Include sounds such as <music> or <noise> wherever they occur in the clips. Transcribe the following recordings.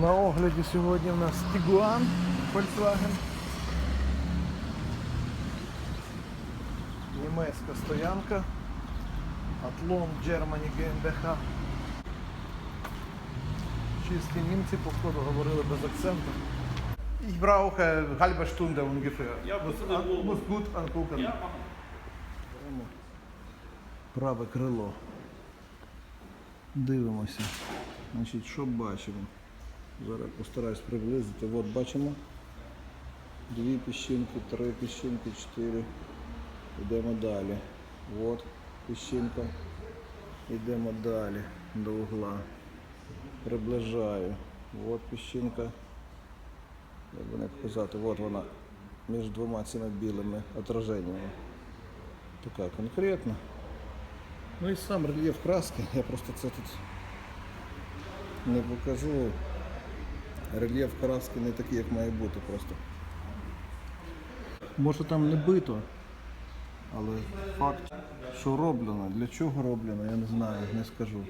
На огляді сьогодні в нас Tiguan Volkswagen. Німецька стоянка. Атлон Germany GmbH. Чисті німці, походу, говорили без акценту. Ich brauche halbe Stunde ungefähr. Ja, muss, muss gut angucken. Ja, праве крило. Дивимося. Значить, що бачимо? Зараз постараюсь приблизити. От бачимо. Дві піщинки, три піщинки, чотири. Йдемо далі. От піщинка. Йдемо далі до угла. Приближаю. От піщинка. Як би не показати, от вона між двома цими білими отраженнями така конкретна. Ну і сам рельєф краски, я просто це тут не покажу. Рельєф краски не такий, як має бути просто. Може там не бито, але факт, що роблено, для чого роблено, я не знаю, не скажу.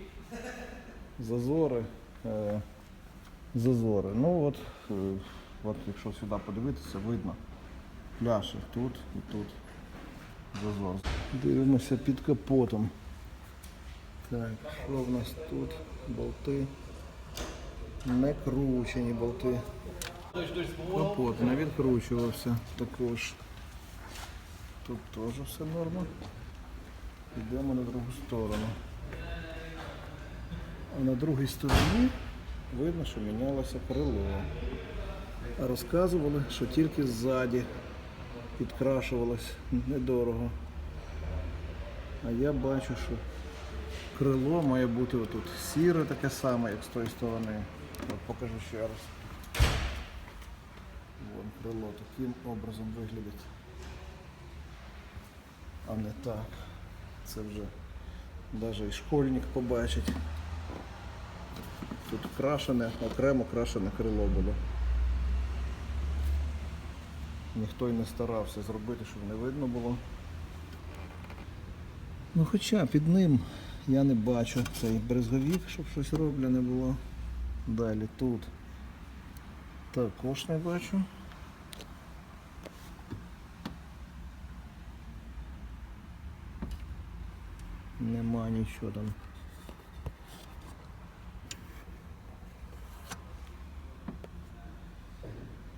Зазори. Е, зазори. Ну от, е, от якщо сюди подивитися, видно. Пляші тут і тут зазор. Дивимося під капотом. Так, що в нас тут? Болти. Не кручені болти. Капот не відкручувався також. Тут теж все норма. Йдемо на другу сторону. А на другій стороні видно, що мінялося крило. А розказували, що тільки ззаді підкрашувалось недорого. А я бачу, що крило має бути отут сіре таке саме, як з тої сторони. От покажу ще раз. Вон крило таким образом виглядить. А не так. Це вже навіть і школьник побачить. Тут крашене, окремо крашене крило було. Ніхто й не старався зробити, щоб не видно було. Ну хоча під ним я не бачу цей брезговік, щоб щось роблене було. Далі тут також не бачу. Нема нічого там.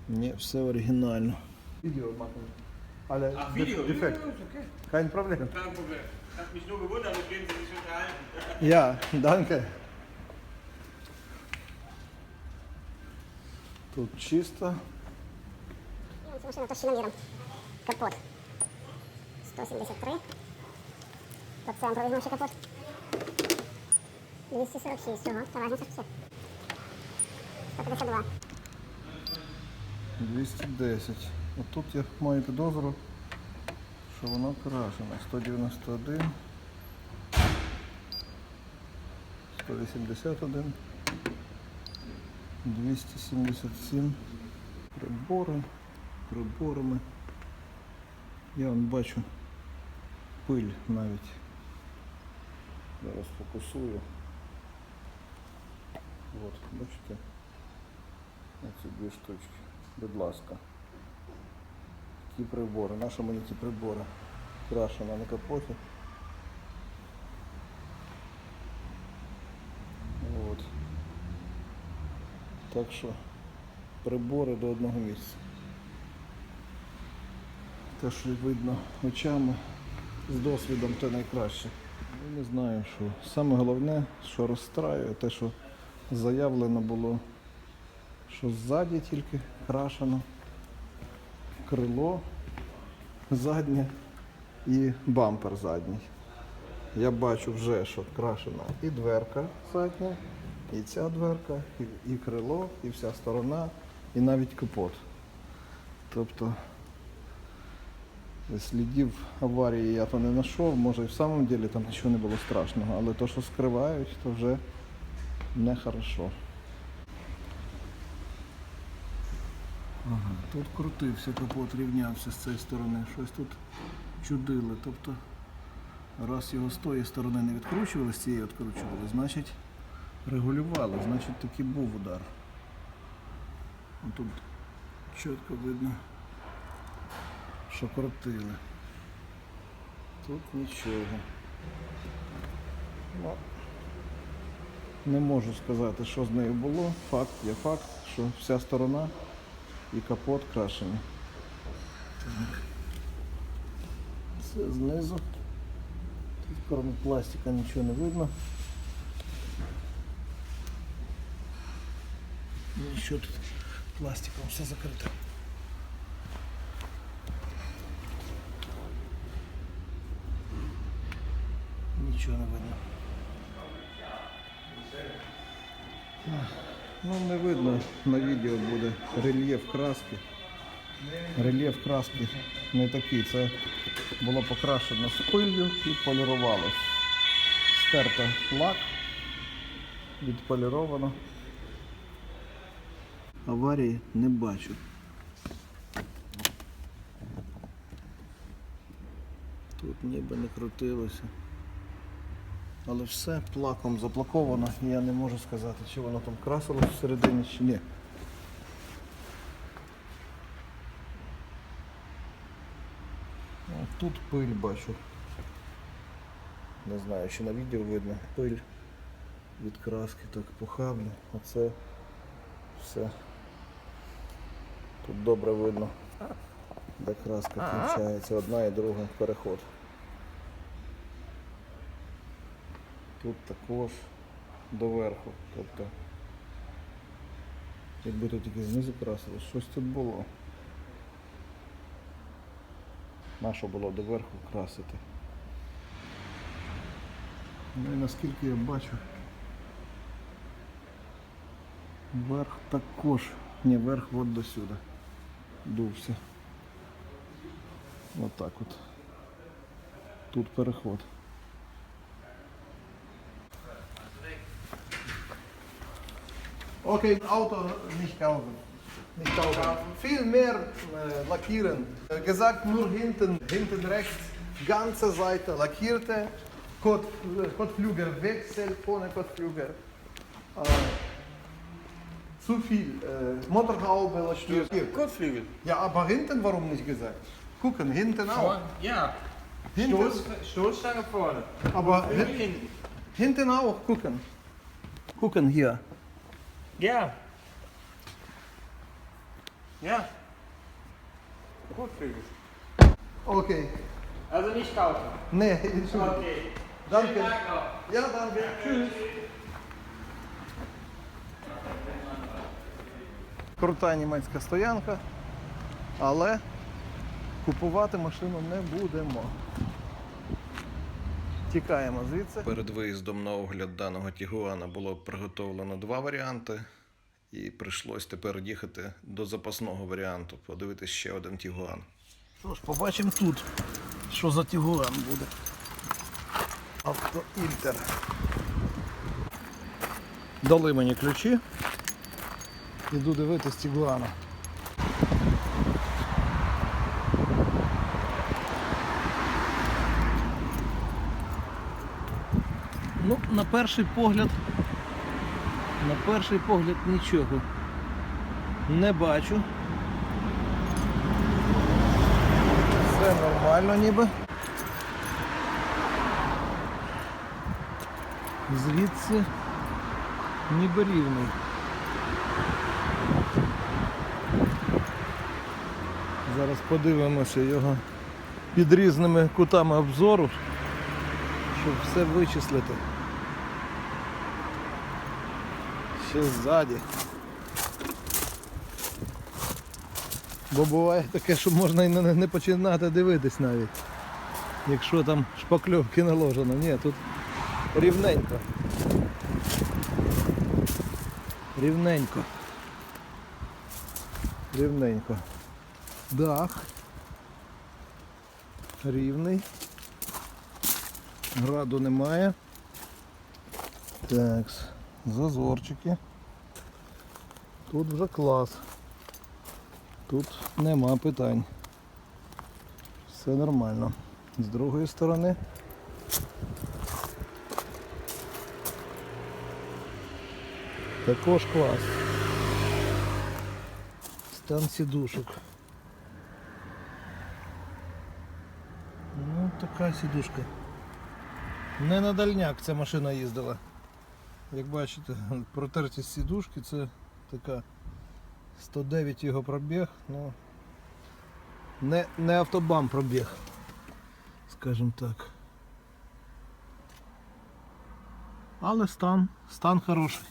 Ні, все оригінально. Відео machen. Але Ach, Video. дефект. Ja, ist okay. Kein Problem. Kein Problem. Ich habe mich nur gewundert, mit wem Sie sich unterhalten. Ja, danke. Тут чисто. Ця машина товщиноміром. Капот. 173. По центру візьмемо ще капот. 246 всього. Та важніше все. 152. 210. Отут я маю підозру, що воно крашене. 191. 181. 277. Прибори. Приборами. Я вон бачу пиль навіть. Зараз фокусую. От, бачите? Оці дві штучки. Будь ласка. Такі прибори. Наші мені ці прибори. Крашена на капоті. От. Так що прибори до одного місця. Те, що видно очами, з досвідом, те найкраще. Ну, не знаю, що. Саме головне, що розстраює, те, що заявлено було що ззаді тільки крашено крило заднє і бампер задній. Я бачу вже, що крашена і дверка задня, і ця дверка, і, і крило, і вся сторона, і навіть капот. Тобто слідів аварії я то не знайшов, може і в самому ділі там нічого не було страшного, але то, що скривають, то вже нехорошо. Ага, тут крутився капот, рівнявся з цієї сторони. Щось тут чудили. Тобто, раз його з тої сторони не відкручували, з цієї відкручували, значить регулювали, значить таки був удар. Тут чітко видно, що крутили. Тут нічого. Ну, не можу сказати, що з нею було. Факт є факт, що вся сторона і капот крашені. Так. Це знизу. Тут кроме пластика нічого не видно. Нічого тут пластиком все закрито. Нічого не видно. Ну не видно, на відео буде рельєф краски. Рельєф краски не такий. Це було покрашено пилью і полірувалось. Стерто лак, відполіровано. Аварії не бачу. Тут ніби не крутилося. Але все плаком заплаковано, я не можу сказати, чи воно там красилось всередині, чи ні. О, Тут пиль бачу. Не знаю, чи на відео видно пиль від краски так похабно, а це все. Тут добре видно, де краска включається, одна і друга переход. Тут також доверху. Тобто, якби тут тільки знизу красили, щось тут було. Нащо було доверху красити. Ну і наскільки я бачу, верх також, ні, верх от до сюди. Дувся. Отак от. Тут переход. Okay, Auto nicht kaufen. Nicht kaufen. Viel mehr äh, lackieren. Äh, gesagt nur hinten, hinten rechts, ganze Seite lackierte. Kot, äh, Kotflüger Wechsel ohne Kotflüger. Äh, zu viel. Äh, Motorhaube lackiert. Kurzflügel. Ja, aber hinten warum nicht gesagt? Gucken, hinten auch. Ja. Hinten, Stoß, Stoßstange vorne. aber hinten. hinten auch gucken. Gucken hier. Ja. Ja. Kurzflügel. Okay. Also nicht kaufen. Nee, <laughs> Entschuldigung. Okay. Danke. Ja, danke. Tschüss. Крута німецька стоянка, але купувати машину не будемо. Тікаємо звідси. Перед виїздом на огляд даного Тігуана було приготовлено два варіанти, і прийшлось тепер їхати до запасного варіанту, подивитись ще один Тігуан. Що ж, побачимо тут, що за Тігуан буде. Автоінтер. Дали мені ключі. Іду дивитись Тігуана. Ну, на перший погляд, на перший погляд нічого не бачу. Все нормально ніби. Звідси ніби рівний. Зараз подивимося його під різними кутами обзору, щоб все вичислити. Ще ззаді. Бо буває таке, що можна і не, починати дивитись навіть. Якщо там шпакльовки наложено. Ні, тут рівненько. Рівненько. Рівненько. Дах. Рівний. Граду немає. Так, зазорчики. Тут вже клас. Тут нема питань. Все нормально. З другої сторони. Також клас. Стан сідушок. Ну, така сідушка. Не на дальняк ця машина їздила. Як бачите, <laughs> протертість сідушки це така 109 його пробіг, ну не, не автобам пробіг, скажімо так. Але стан, стан хороший.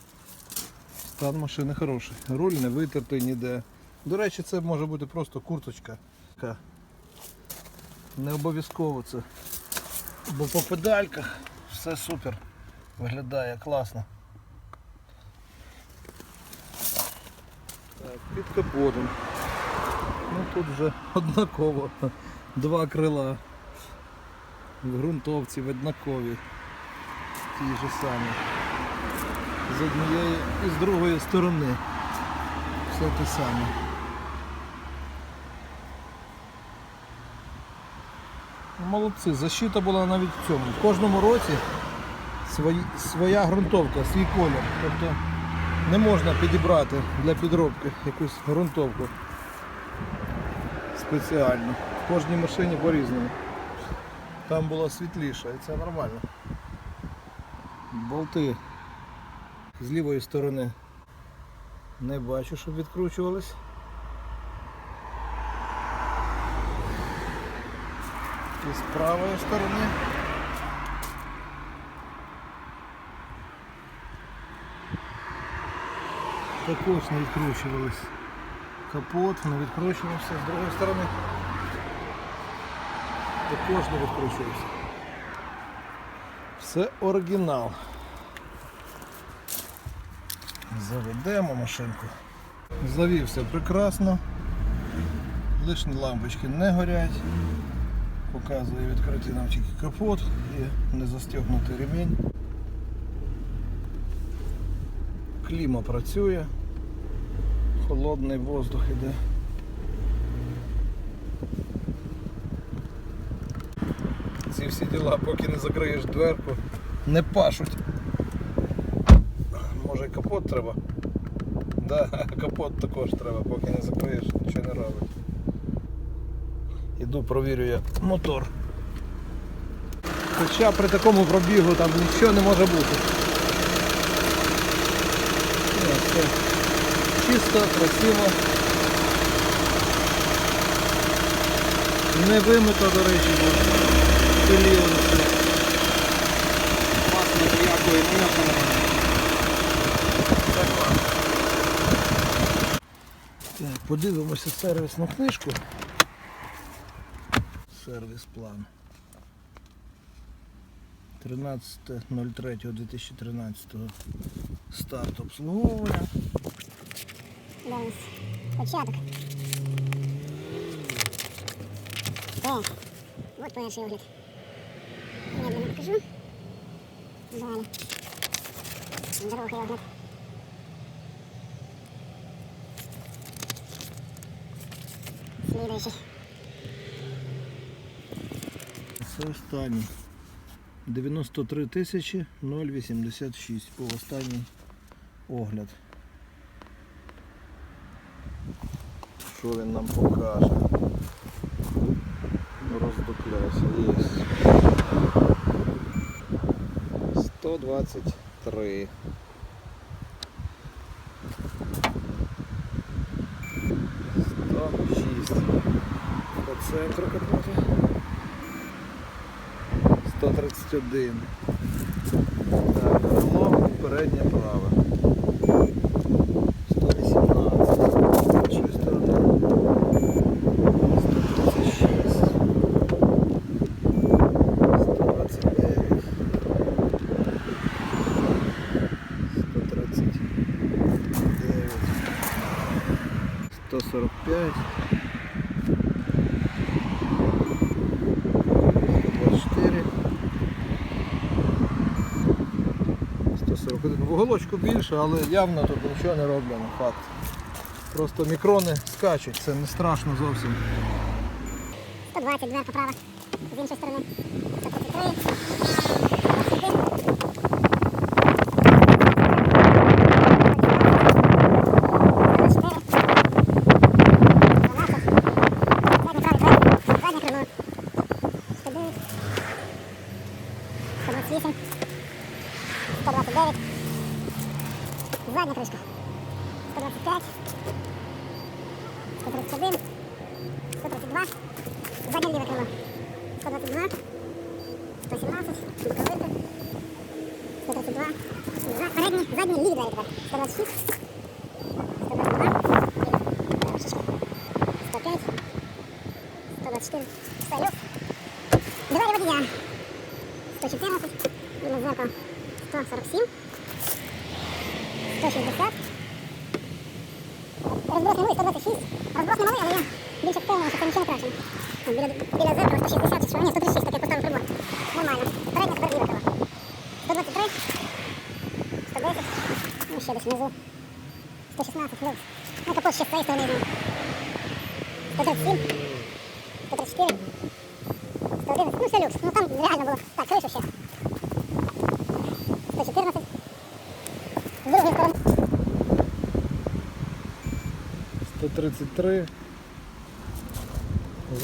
Стан машини хороший. Руль не витертий ніде. До речі, це може бути просто курточка. Не обов'язково це. Бо по педальках все супер. Виглядає класно. Так, під капотом. Ну тут вже однаково. Два крила. В ґрунтовці в однакові. Ті ж самі. З однієї і з другої сторони. Все те саме. Молодці, защита була навіть в цьому. В кожному році свої, своя ґрунтовка, свій колір. Тобто не можна підібрати для підробки якусь ґрунтовку спеціально. В кожній машині по-різному. Там було світліше і це нормально. Болти з лівої сторони не бачу, щоб відкручувались. І з правої сторони. Також не відкручувались. Капот не відкручувався з другої сторони. Також не відкручувався. Все оригінал. Заведемо машинку. Завівся прекрасно. Лишні лампочки не горять. Показує відкритий нам тільки капот і не застегнутий ремінь. Кліма працює. Холодний воздух іде. Ці всі діла, поки не закриєш дверку, не пашуть. Може і капот треба? Да, капот також треба, поки не закриєш, нічого не робить. Іду провірю я мотор. Хоча при такому пробігу там нічого не може бути. Все чисто, красиво. Не вимито, до речі, бо пиліло все. Масло ніякої. Все класно. Так, подивимося сервісну книжку. Сервіс план. 13.03.2013 старт обслуговування. Де у нас початок. О, от перший огляд. Медленно покажу. Далі. Другий огляд. Слідуючий. Це останній. 93 тисячі 086 по останній огляд. Що він нам покаже? Роздупляйся, є. 123. Сто шість. По центру капота. 131. Так, переднє праве. 118. З іншої сторони. 136. 129. 139. 145. 124. 141. Більше, але явно тут нічого не роблено, факт. Просто мікрони скачуть, це не страшно зовсім. 120, дверка. З іншої сторони. 114. Біле зеркало. 147. 160. Розброс не малий, 126. Розброс не малий, але я більш активний, що це нічого краще. Біля, біля зеркала 160 чи що? Ні, 136, так я поставив прибор. Нормально. Передня тепер ліва крила. 123. 110. Ну, ще десь внизу. 116, люкс. Ну, капот ще з цієї сторони. візьму. 137. 134. 111. Ну, все люкс. Ну, там реально було. Так, кришу ще. 114. З другої сторони. 133.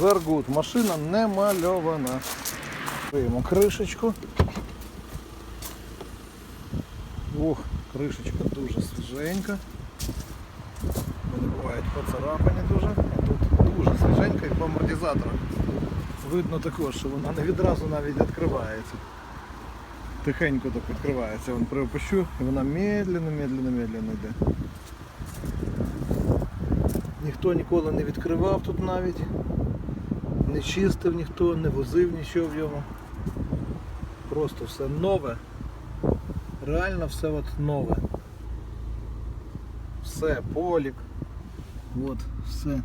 Заргут. Машина не мальована. Відкриємо кришечку. Ох, кришечка дуже свіженька. Вони бувають поцарапані дуже, тут дуже свіженька і по амортизаторах. Видно також, що вона не відразу навіть відкривається. Тихенько так відкривається. Вон приопущу і вона медленно, медленно, медленно йде. Ніхто ніколи не відкривав тут навіть, не чистив ніхто, не возив нічого в йому. Просто все нове. Реально все от нове. Все, полік. От, все.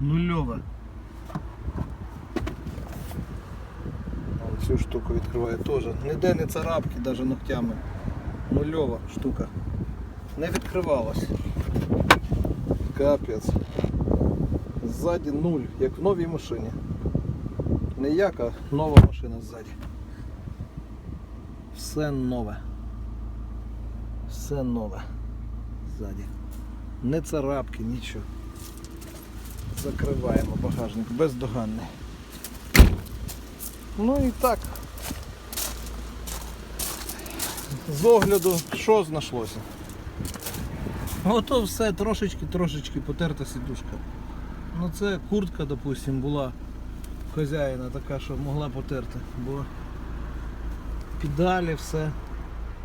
Нульове. Цю штуку відкриває теж. Ніде не царапки, навіть ногтями. Нульова штука. Не відкривалась. Капець. Ззаді нуль, як в новій машині. Не як, а нова машина ззаді. Все нове. Все нове. Ззаді. Не царапки, нічого. Закриваємо багажник бездоганний. Ну і так. З огляду, що знайшлося? <laughs> Ото все трошечки-трошечки потерта сідушка. Ну це куртка, допустим, була хазяїна така, що могла потерти. Бо педалі, все,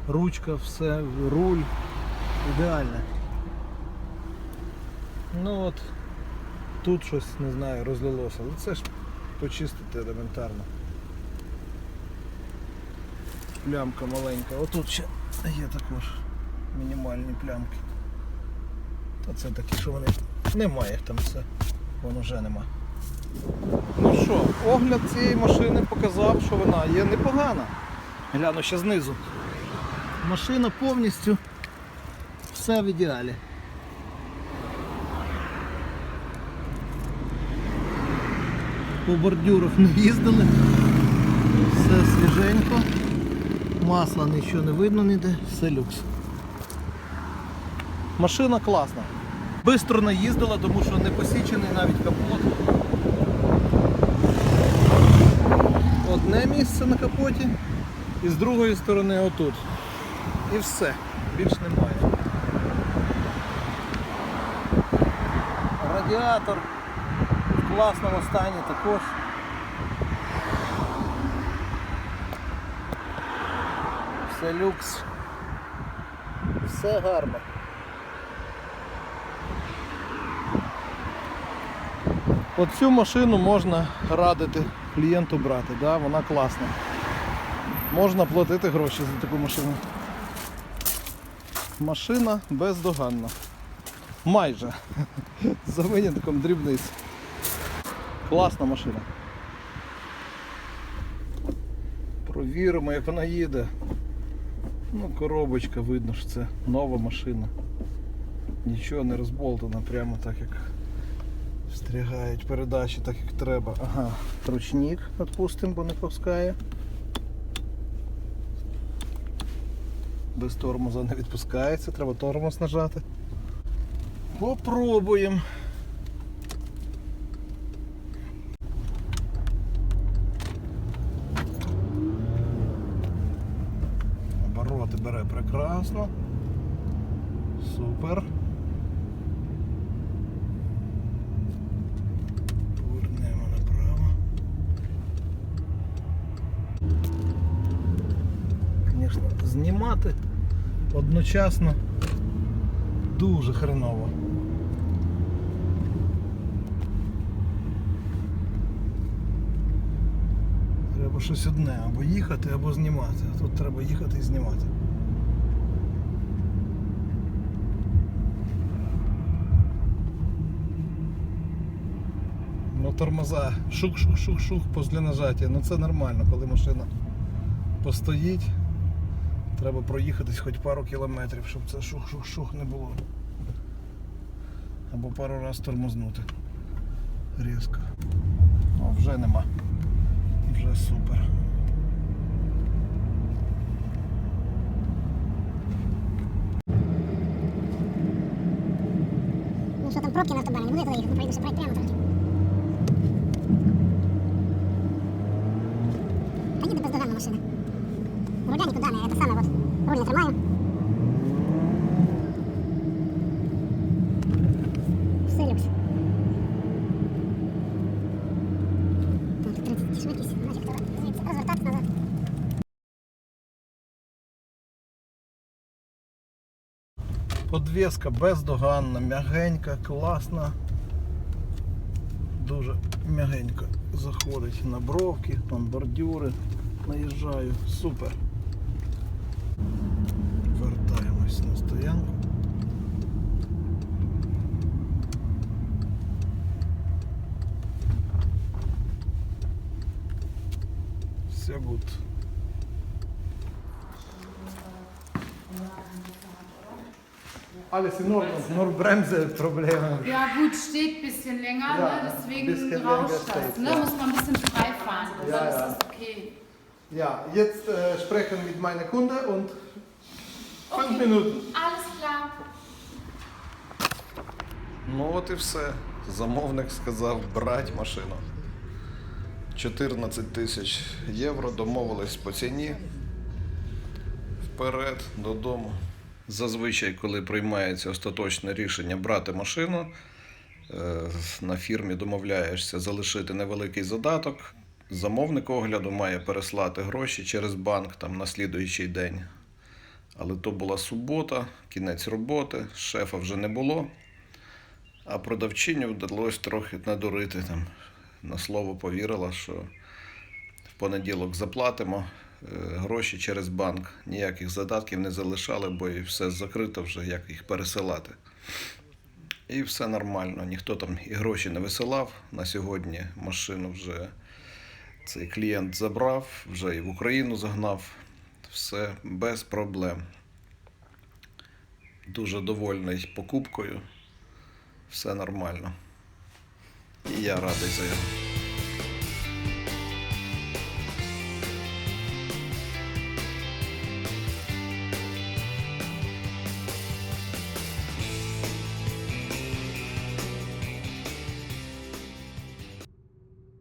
ручка, все, руль ідеальне. Ну от тут щось, не знаю, розлилося. Ну це ж почистити елементарно. Плямка маленька. Отут ще є також мінімальні плямки. Та це такі, що вони немає їх там все. Воно вже нема. Ну що, огляд цієї машини показав, що вона є непогана. Гляну ще знизу. Машина повністю все в ідеалі. По бордюрах не їздили. Все свіженько. Масла нічого не видно ніде, все люкс. Машина класна. Бистро не їздила, тому що не посічений навіть капот. Одне місце на капоті і з другої сторони отут. І все, більш немає. Радіатор в класному стані також. Все люкс. Все гарно. Оцю машину можна радити клієнту брати, да? вона класна. Можна платити гроші за таку машину. Машина бездоганна. Майже. <laughs> За винятком дрібниць. Класна машина. Провіримо, як вона їде. Ну, коробочка видно, що це нова машина. Нічого не розболтано, прямо так як встрягають передачі так як треба. Ага, ручник відпустимо, бо не пускає. Без тормоза не відпускається, треба тормоз нажати. Попробуємо. Обороти бере. Прекрасно. Супер. Знімати одночасно дуже хреново. Треба щось одне, або їхати, або знімати. А тут треба їхати і знімати. Ну, тормоза. Шух-шух-шух-шух після нажаття. Ну це нормально, коли машина постоїть. Треба проїхатись хоч пару кілометрів, щоб це шух-шух-шух не було. Або пару разів тормознути. Різко. О, вже нема. Вже супер. Ну що там пробки на автобані, не буде туди їхати, пройти прямо трохи. Та їде бездоганна машина. Рудя нікуди не, це саме, от, руль не тримаю. Все люкс. Тут 30 швидкість, значить, розвертатися назад. Подвеска бездоганна, м'ягенька, класна. Дуже м'ягенько заходить на бровки, там бордюри. Наїжджаю. Супер. Вертаємось на стоянку. Все гуд. Alles in Ordnung, nur Bremseprobleme. Ja gut, steht ein bisschen länger, Ja, ne? ein deswegen bisschen länger rauscht das. steht, Ne? ja. Muss man ein bisschen frei fahren, dann Ja, ist ja. das okay. Ja, jetzt äh, sprechen mit meiner Kunde und fünf Okay. Minuten. Alles klar. Ну от і все. Замовник сказав брати машину. 14 тисяч євро, домовились по ціні. Вперед, додому. Зазвичай, коли приймається остаточне рішення брати машину, е, на фірмі домовляєшся залишити невеликий задаток. Замовник огляду має переслати гроші через банк там, на слідуючий день. Але то була субота, кінець роботи, шефа вже не було. А продавчині вдалося трохи надурити там. На слово повірила, що в понеділок заплатимо е, гроші через банк. Ніяких задатків не залишали, бо і все закрито вже, як їх пересилати. І все нормально. Ніхто там і гроші не висилав. На сьогодні машину вже цей клієнт забрав, вже і в Україну загнав. Все без проблем. Дуже довольний покупкою все нормально. І я радий за його.